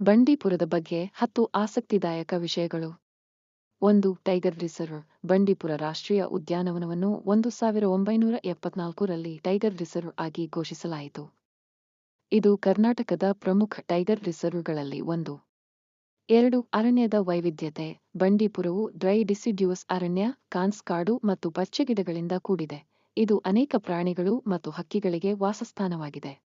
ಬಂಡೀಪುರದ ಬಗ್ಗೆ ಹತ್ತು ಆಸಕ್ತಿದಾಯಕ ವಿಷಯಗಳು. ಒಂದು, ಟೈಗರ್ ರಿಸರ್ವ್, ಬಂಡೀಪುರ ರಾಷ್ಟ್ರೀಯ ಉದ್ಯಾನವನವನ್ನು ಒಂದು ಸಾವಿರ ಒಂಬೈನೂರ ಎಪ್ಪತ್ನಾಲ್ಕರಲ್ಲಿ ಟೈಗರ್ ರಿಸರ್ವ್ ಆಗಿ ಘೋಷಿಸಲಾಯಿತು. ಇದು ಕರ್ನಾಟಕದ ಪ್ರಮುಖ ಟೈಗರ್ ರಿಸರ್ವ್ಗಳಲ್ಲಿ ಒಂದು. ಎರಡು, ಅರಣ್ಯದ ವೈವಿಧ್ಯತೆ, ಬಂಡೀಪುರವು ಡ್ರೈ ಡಿಸಿಡ್ಯೂಸ್ ಅರಣ್ಯ ಕಾನ್ಸ್ ಕಾಡು ಮತ್ತು ಪಚ್ಚೆಗಿಡಗಳಿಂದ ಕೂಡಿದೆ. ಇದು ಅನೇಕ ಪ್ರಾಣಿಗಳು ಮತ್ತು ಹಕ್ಕಿಗಳಿಗೆ ವಾಸಸ್ಥಾನವಾಗಿದೆ.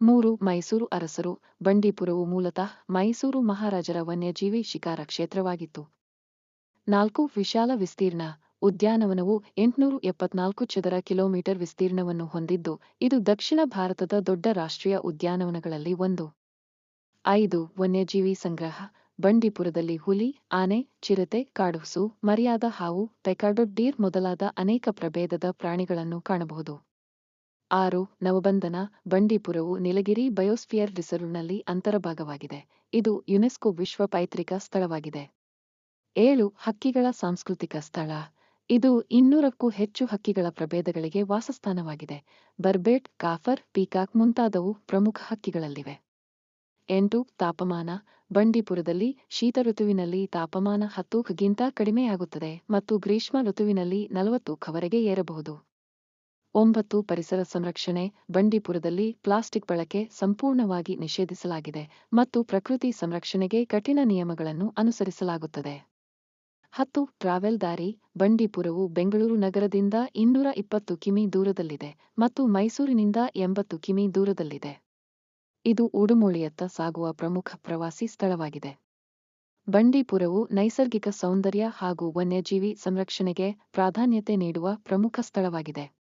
ಮೂರು, ಮೈಸೂರು ಅರಸರು, ಬಂಡೀಪುರವು ಮೂಲತಃ ಮೈಸೂರು ಮಹಾರಾಜರ ವನ್ಯಜೀವಿ ಶಿಕಾರ ಕ್ಷೇತ್ರವಾಗಿತ್ತು. ನಾಲ್ಕು, ವಿಶಾಲ ವಿಸ್ತೀರ್ಣ, ಉದ್ಯಾನವನವು ಎಂಟುನೂರು ಎಪ್ಪತ್ನಾಲ್ಕು ಚದರ ಕಿಲೋಮೀಟರ್ ವಿಸ್ತೀರ್ಣವನ್ನು ಹೊಂದಿದ್ದು, ಇದು ದಕ್ಷಿಣ ಭಾರತದ ದೊಡ್ಡ ರಾಷ್ಟ್ರೀಯ ಉದ್ಯಾನವನಗಳಲ್ಲಿ ಒಂದು. ಐದು, ವನ್ಯಜೀವಿ ಸಂಗ್ರಹ, ಬಂಡೀಪುರದಲ್ಲಿ ಹುಲಿ, ಆನೆ, ಚಿರತೆ, ಕಾಡುಸು, ಮರ್ಯಾದ ಹಾವು ಪೆಕಾಡೊ ಡೀರ್ ಮೊದಲಾದ ಅನೇಕ ಪ್ರಭೇದದ ಪ್ರಾಣಿಗಳನ್ನು ಕಾಣಬಹುದು. ಆರು, ನವಬಂಧನ, ಬಂಡೀಪುರವು ನೀಲಗಿರಿ ಬಯೋಸ್ಫಿಯರ್ ರಿಸರ್ವ್ನಲ್ಲಿ ಅಂತರಭಾಗವಾಗಿದೆ ಇದು ಯುನೆಸ್ಕೋ ವಿಶ್ವ ಪೈತೃಕ ಸ್ಥಳವಾಗಿದೆ. ಏಳು, ಹಕ್ಕಿಗಳ ಸಾಂಸ್ಕೃತಿಕ ಸ್ಥಳ. ಇದು ಇನ್ನೂರಕ್ಕೂ ಹೆಚ್ಚು ಹಕ್ಕಿಗಳ ಪ್ರಭೇದಗಳಿಗೆ ವಾಸಸ್ಥಾನವಾಗಿದೆ. ಬರ್ಬೇಟ್, ಕಾಫರ್, ಪೀಕಾಕ್ ಮುಂತಾದವು ಪ್ರಮುಖ ಹಕ್ಕಿಗಳಲ್ಲಿವೆ. ಎಂಟು, ತಾಪಮಾನ. ಬಂಡೀಪುರದಲ್ಲಿ ಶೀತ ಋತುವಿನಲ್ಲಿ ತಾಪಮಾನ ಹತ್ತು ಗಿಂತ ಕಡಿಮೆಯಾಗುತ್ತದೆ ಮತ್ತು ಗ್ರೀಷ್ಮ ಋತುವಿನಲ್ಲಿ ನಲವತ್ತು ಖವರೆಗೆ ಏರಬಹುದು. ಒಂಬತ್ತು ಪರಿಸರ ಸಂರಕ್ಷಣೆ, ಬಂಡೀಪುರದಲ್ಲಿ ಪ್ಲಾಸ್ಟಿಕ್ ಬಳಕೆ ಸಂಪೂರ್ಣವಾಗಿ ನಿಷೇಧಿಸಲಾಗಿದೆ ಮತ್ತು ಪ್ರಕೃತಿ ಸಂರಕ್ಷಣೆಗೆ ಕಠಿಣ ನಿಯಮಗಳನ್ನು ಅನುಸರಿಸಲಾಗುತ್ತದೆ. ಹತ್ತು ಟ್ರಾವೆಲ್ ದಾರಿ, ಬಂಡೀಪುರವು ಬೆಂಗಳೂರು ನಗರದಿಂದ ಇನ್ನೂರ ಇಪ್ಪತ್ತು ಕಿಮಿ ದೂರದಲ್ಲಿದೆ ಮತ್ತು ಮೈಸೂರಿನಿಂದ ಎಂಬತ್ತು ಕಿಮಿ ದೂರದಲ್ಲಿದೆ. ಇದು ಉಡುಮೂಳಿಯತ್ತ ಸಾಗುವ ಪ್ರಮುಖ ಪ್ರವಾಸಿ ಸ್ಥಳವಾಗಿದೆ. ಬಂಡೀಪುರವು ನೈಸರ್ಗಿಕ ಸೌಂದರ್ಯ ಹಾಗೂ ವನ್ಯಜೀವಿ ಸಂರಕ್ಷಣೆಗೆ ಪ್ರಾಧಾನ್ಯತೆ ನೀಡುವ ಪ್ರಮುಖ ಸ್ಥಳವಾಗಿದೆ.